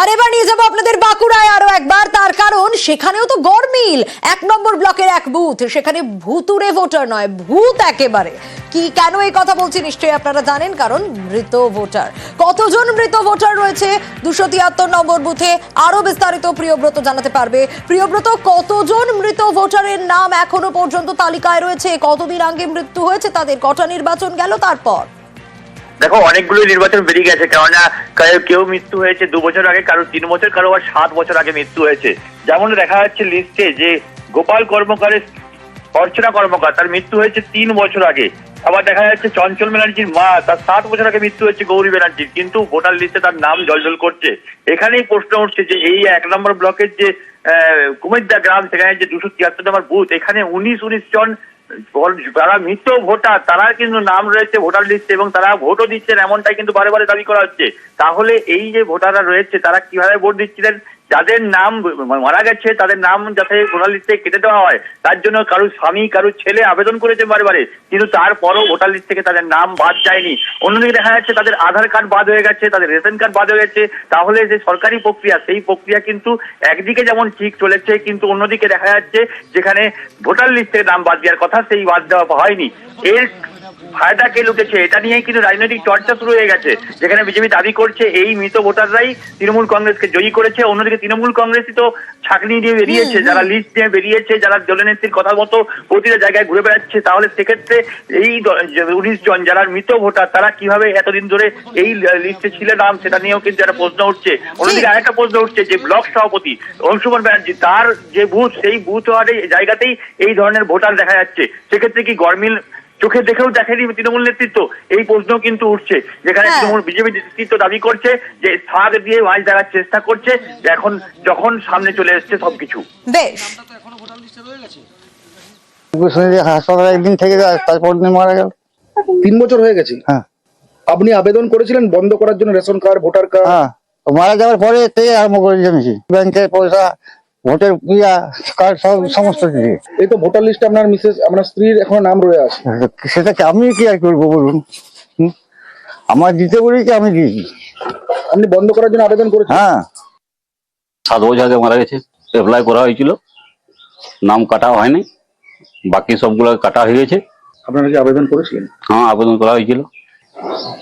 আর এবার নিয়ে যাব আপনাদের বাঁকুড়ায় আরও একবার, তার কারণ সেখানেও তো গরমিল এক নম্বর ব্লকের এক বুথ, সেখানে ভুতুরে ভোটার নয়, ভূত একেবারে। কি, কেন এই কথা বলছি নিশ্চয়ই আপনারা জানেন, কারণ মৃত ভোটার। কতজন মৃত ভোটার রয়েছে? দুশো তিয়াত্তর নম্বর বুথে আরও বিস্তারিত প্রিয়ব্রত জানাতে পারবে। প্রিয়ব্রত, কতজন মৃত ভোটারের নাম এখনও পর্যন্ত তালিকায় রয়েছে? কতদিন আগে মৃত্যু হয়েছে? তাদের কটা নির্বাচন গেল, তারপর? দেখো অনেকগুলো নির্বাচন বেরিয়ে গেছে কেননা কেউ মৃত্যু হয়েছে দু বছর আগে কারও তিন বছর কারও আবার সাত বছর আগে মৃত্যু হয়েছে। যেমন দেখা যাচ্ছে লিস্টে যে গোপাল কর্মকারের অর্চনা কর্মকার তার মৃত্যু হয়েছে তিন বছর আগে। আবার দেখা যাচ্ছে চঞ্চল ব্যানার্জির মা তার সাত বছর আগে মৃত্যু হয়েছে গৌরী ব্যানার্জির কিন্তু ভোটার লিস্টে তার নাম জলজল করছে। এখানেই প্রশ্ন উঠছে যে এই এক নম্বর ব্লকের যে আহ, কুমিরদা গ্রাম সেখানে যে দুশো তিয়াত্তর নম্বর বুথ এখানে উনিশ উনিশ জন যারা মৃত ভোটার, তারা কিন্তু নাম রয়েছে ভোটার লিস্টে এবং তারা ভোটও দিচ্ছেন, এমনটাই কিন্তু বারে বারে দাবি করা হচ্ছে। তাহলে এই যে ভোটাররা রয়েছে, তারা কীভাবে ভোট দিচ্ছিলেন? যাদের নাম মারা গেছে, তাদের নাম যাতে ভোটার লিস্ট থেকে কেটে দেওয়া হয়, তার জন্য কারও স্বামী কারও ছেলে আবেদন করেছে বারে কিন্তু তারপরও ভোটার লিস্ট থেকে তাদের নাম বাদ যায়নি। অন্যদিকে দেখা যাচ্ছে তাদের আধার কার্ড বাদ হয়ে গেছে, তাদের রেশন কার্ড বাদ হয়ে গেছে, তাহলে যে সরকারি প্রক্রিয়া, সেই প্রক্রিয়া কিন্তু একদিকে যেমন ঠিক চলেছে, কিন্তু অন্যদিকে দেখা যাচ্ছে যেখানে ভোটার লিস্ট থেকে নাম বাদ দেওয়ার কথা, সেই বাদ দেওয়া হয়নি। এর ফায়দা কে লুটেছে? এটা নিয়েই কিন্তু রাজনৈতিক চর্চা শুরু হয়ে গেছে যেখানে বিজেপি দাবি করছে এই মৃত ভোটাররাই তৃণমূল কংগ্রেসকে জয়ী করেছে। অন্যদিকে তৃণমূল কংগ্রেসই তো ছাকনি দিয়ে বেরিয়েছে যারা লিস্ট দিয়ে বেরিয়েছে যারা দলনেত্রীর কথা মতো প্রতিটা জায়গায় ঘুরে বেড়াচ্ছে তাহলে সেক্ষেত্রে এই উনিশ জন যারা মৃত ভোটার তারা কীভাবে এতদিন ধরে এই লিস্টে ছিল নাম সেটা নিয়েও কিন্তু একটা প্রশ্ন উঠছে। অন্যদিকে আরেকটা প্রশ্ন উঠছে যে ব্লক সভাপতি অংশুমান ব্যানার্জি তার যে বুথ সেই বুথ ওয়ার্ডে জায়গাতেই এই ধরনের ভোটার দেখা যাচ্ছে। সেক্ষেত্রে কি গরমিল চোখে দেখেও দেখেনি তৃণমূল নেতৃত্ব। এই প্রশ্ন কিন্তু উঠছে। যেখানে হ্যাঁ। তৃণমূল বিজেপি নেতৃত্ব দাবি করছে যে ফাঁদ দিয়ে মাছ ধরার চেষ্টা করছে এখন যখন সামনে চলে এসছে সবকিছু। বেশ। হাসপাতালে একদিন থেকে তারপর দিন মারা গেল। তিন বছর হয়ে গেছে? হ্যাঁ। আপনি আবেদন করেছিলেন বন্ধ করার জন্য রেশন কার্ড ভোটার কার্ড? হ্যাঁ। মারা যাওয়ার পরে থেকে আরম্ভ করে জমেছি ব্যাংকের পয়সা ভোটের ইয়া কার্ড সব সমস্ত কিছু। এই তো ভোটার লিস্টে আপনার মিসেস আপনার স্ত্রীর এখনও নাম রয়ে আছে। সেটা কি আমি কি আর করব বলুন? হুম? আমার দিতে বলেছি আমি দিয়েছি। আপনি বন্ধ করার জন্য আবেদন করেছেন? হ্যাঁ। সাত বছর আগে মারা গেছে। অ্যাপ্লাই করা হয়েছিল। নাম কাটা হয়নি। বাকি সবগুলো কাটা হয়ে গেছে। আপনারা কি আবেদন করেছিলেন? হ্যাঁ আবেদন করা হয়েছিল।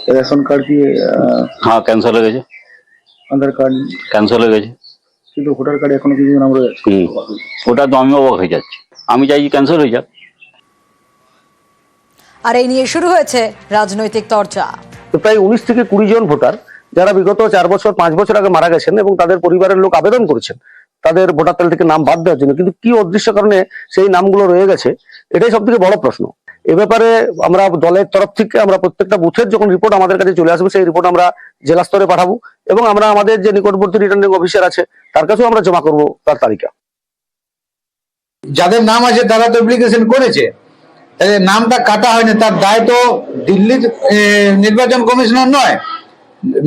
রেশন কার্ড দিয়ে আহ, হ্যাঁ ক্যান্সেল হয়ে গেছে। আধার কার্ড? ক্যান্সেল হয়ে গেছে। কিন্তু ভোটার কার্ডে এখনও কিছু নাম রয়ে হুম ওটা তো আমি অবাক হয়ে যাচ্ছি। আমি চাইছি ক্যান্সেল হয়ে যাক। আর এই নিয়ে শুরু হয়েছে রাজনৈতিক চর্চা। তো প্রায় উনিশ থেকে কুড়ি জন ভোটার যারা বিগত চার বছর পাঁচ বছর আগে মারা গেছেন এবং তাদের পরিবারের লোক আবেদন করেছেন তাদের ভোটার তালিকা থেকে নাম বাদ দেওয়ার জন্য। কিন্তু কি অদৃশ্য কারণে সেই নামগুলো রয়ে গেছে এটাই সব থেকে বড় প্রশ্ন। এ ব্যাপারে আমরা দলের তরফ থেকে আমরা প্রত্যেকটা বুথের যখন রিপোর্ট আমাদের কাছে চলে আসবে, সেই রিপোর্ট আমরা জেলা স্তরে পাঠাবো এবং আমরা আমাদের যে নিকটবর্তী রিটার্নিং অফিসার আছে, তার কাছেও আমরা জমা করব তার তালিকা। যাদের নাম আছে তারা তো অ্যাপ্লিকেশন করেছে। নামটা কাটা হয়নি, তার দায় তো দিল্লির নির্বাচন কমিশনার নয়।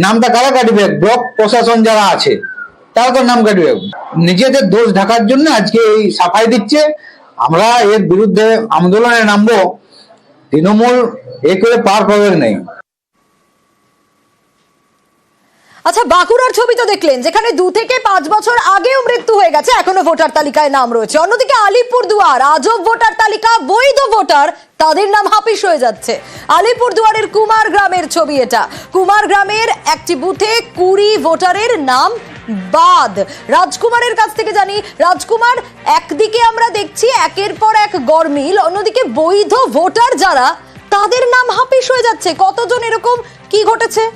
নামটা কারা কাটবে? ব্লক প্রশাসন যারা আছে, তারা তো নাম কাটবে। নিজেদের দোষ ঢাকার জন্য আজকে এই সাফাই দিচ্ছে। আমরা এর বিরুদ্ধে আন্দোলনে নামবো। তৃণমূল এ করে পার পাবে নেই। আচ্ছা বাঁকুড়ার ছবি তো দেখলেন, যেখানে দু থেকে পাঁচ বছর আগেও মৃত্যু হয়ে গেছে, এখনও ভোটার তালিকায় নাম রয়েছে। অন্যদিকে আলিপুর দুয়ার আজব ভোটার তালিকা, বৈধ ভোটার, তাদের নাম হাপিস হয়ে যাচ্ছে। আলিপুর দুয়ারের কুমার গ্রামের ছবি এটা। কুমার গ্রামের একটি বুথে কুড়ি ভোটারের নাম বাদ। রাজকুমারের কাছ থেকে জানি, রাজকুমার একদিকে আমরা দেখছি, একের পর এক গরমিল অন্যদিকে বৈধ ভোটার যারা, তাদের নাম হাপিস হয়ে যাচ্ছে। কতজন এরকম? কি ঘটেছে?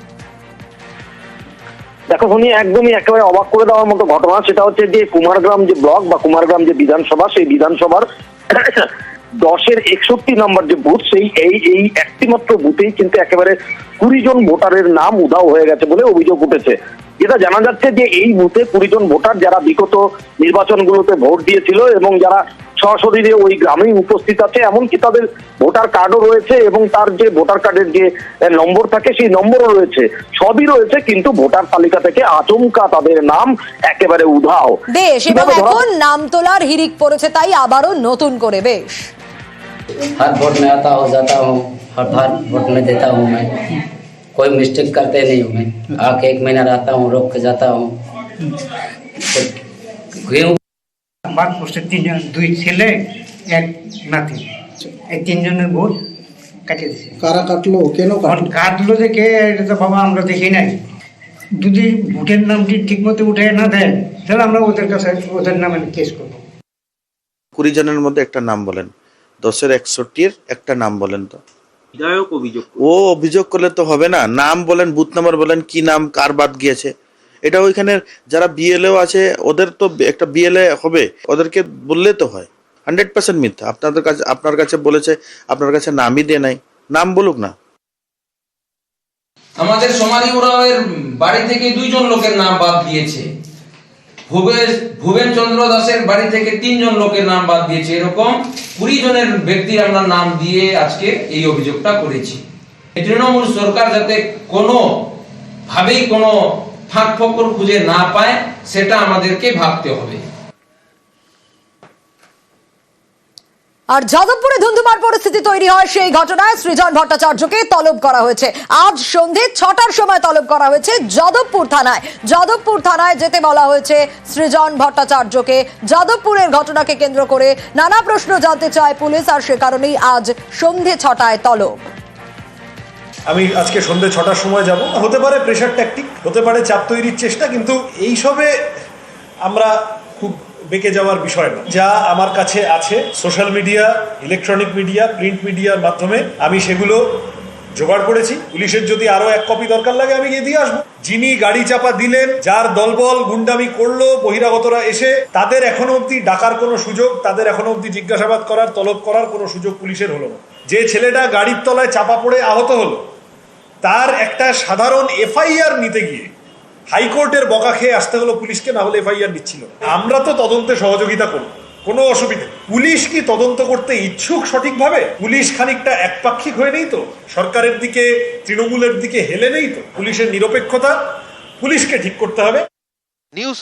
দেখো, উনি একদমই একেবারে অবাক করে দেওয়ার মতো ঘটনা। সেটা হচ্ছে যে কুমারগ্রাম যে ব্লক বা কুমারগ্রাম যে বিধানসভা, সেই বিধানসভার দশের একষট্টি নম্বর যে বুথ, সেই এই এই একটি মাত্র বুথেই কিন্তু একেবারে কুড়ি জন ভোটারের নাম উধাও হয়ে গেছে বলে অভিযোগ উঠেছে। যেটা জানা যাচ্ছে যে এই বুথে কুড়ি জন ভোটার যারা বিগত নির্বাচনগুলোতে ভোট দিয়েছিল এবং যারা সশরীরে ওই গ্রামেই উপস্থিত আছে এমনকি তাদের ভোটার কার্ডও রয়েছে এবং তার যে ভোটার কার্ডের যে আহ, নম্বর থাকে সেই নম্বরও রয়েছে সবই রয়েছে কিন্তু ভোটার তালিকা থেকে আচমকা তাদের নাম একেবারে উধাও বেশ এবং কিভাবে ধরা- এখন নাম তোলার হিরিক পড়েছে তাই আবারও নতুন করে বেশ हर वोट में आता हो जाता हूँ हर हर वोट में देता हूँ मैं कोई मिस्टेक करते नहीं हूँ मैं आके एक महीना रहता हूँ रोक के जाता हूँ কেউ বাদ পোস্টের তিনজন দুই ছেলে এক নাতি এই তিনজনের ভোট কাটিয়ে দিছে কারা কাটলো কেন এখন কাটলো যে কে এটা তো বাবা আমরা দেখি নাই যদি ভোটের নামটি ঠিক মতো উঠে না দেয় তাহলে আমরা ওদের কাছে ওদের নামে কেস করবো কুড়ি জনের মধ্যে একটা নাম বলেন দশের একষট্টির একটা নাম বলেন তো ও অভিযোগ করলে তো হবে না। নাম বলেন বুথ নাম্বার বলেন কি নাম কার বাদ গিয়েছে? এটা ওইখানে যারা বিএলএও আছে ওদের তো একটা বিএলএ হবে ওদেরকে বললে তো হয়। হান্ড্রেড পার্সেন্ট মিথ্যা। আপনাদের কাছে আপনার কাছে বলেছে আপনার কাছে নামই দিয়ে নাই। নাম বলুক না। আমাদের সোমালি উরাওয়ের বাড়ি থেকে দুইজন লোকের নাম বাদ দিয়েছে ভুবেন চন্দ্র দাসের বাড়ি থেকে তিনজন লোকের নাম বাদ দিয়েছে। এরকম কুড়ি জনের ব্যক্তির আমরা নাম দিয়ে আজকে এই অভিযোগটা করেছি। তৃণমূল সরকার যাতে কোনো ভাবেই কোনো ফাঁক ফকর খুঁজে না পায়, সেটা আমাদেরকে ভাবতে হবে। আর যাদবপুরে ধুন্ধুমার পরিস্থিতি তৈরি হয় সেই ঘটনায় সৃজন ভট্টাচার্যকে তলব করা হয়েছে। আজ সন্ধে ছটার সময় তলব করা হয়েছে যাদবপুর থানায়। যাদবপুর থানায় যেতে বলা হয়েছে সৃজন ভট্টাচার্যকে। যাদবপুরের ঘটনাকে কেন্দ্র করে নানা প্রশ্ন জানতে চায় পুলিশ আর সে কারণেই আজ সন্ধে ছটায় তলব। আমি আজকে সন্ধে ছটার সময় যাব। হতে পারে প্রেশার ট্যাকটিক হতে পারে চাপ তৈরির চেষ্টা, কিন্তু এইসবে আমরা খুব বেঁকে যাওয়ার বিষয় না। যা আমার কাছে আছে social media electronic media print মিডিয়ার মাধ্যমে আমি সেগুলো জোগাড় করেছি। পুলিশের যদি আরও এক কপি দরকার লাগে, আমি গিয়ে দিয়ে আসব। যিনি গাড়ি চাপা দিলেন, যার দলবল গুন্ডামি করল, বহিরাগতরা এসে, তাদের এখনও অবধি ডাকার কোনো সুযোগ, তাদের এখনও অবধি জিজ্ঞাসাবাদ করার, তলব করার কোনো সুযোগ পুলিশের হলো না। যে ছেলেটা গাড়ির তলায় চাপা পড়ে আহত হলো, তার একটা সাধারণ এফআইআর নিতে গিয়ে হাইকোর্টের বকা খেয়ে আসতে হলো পুলিশকে, না হলে এফআইআর নিচ্ছিল। আমরা তো তদন্তে সহযোগিতা করব। কোনো অসুবিধা পুলিশ কি তদন্ত করতে ইচ্ছুক সঠিকভাবে? পুলিশ খানিকটা একপাক্ষিক হয়ে নেই তো? সরকারের দিকে, তৃণমূলের দিকে হেলে নেই তো? পুলিশের নিরপেক্ষতা পুলিশকে ঠিক করতে হবে। নিউজ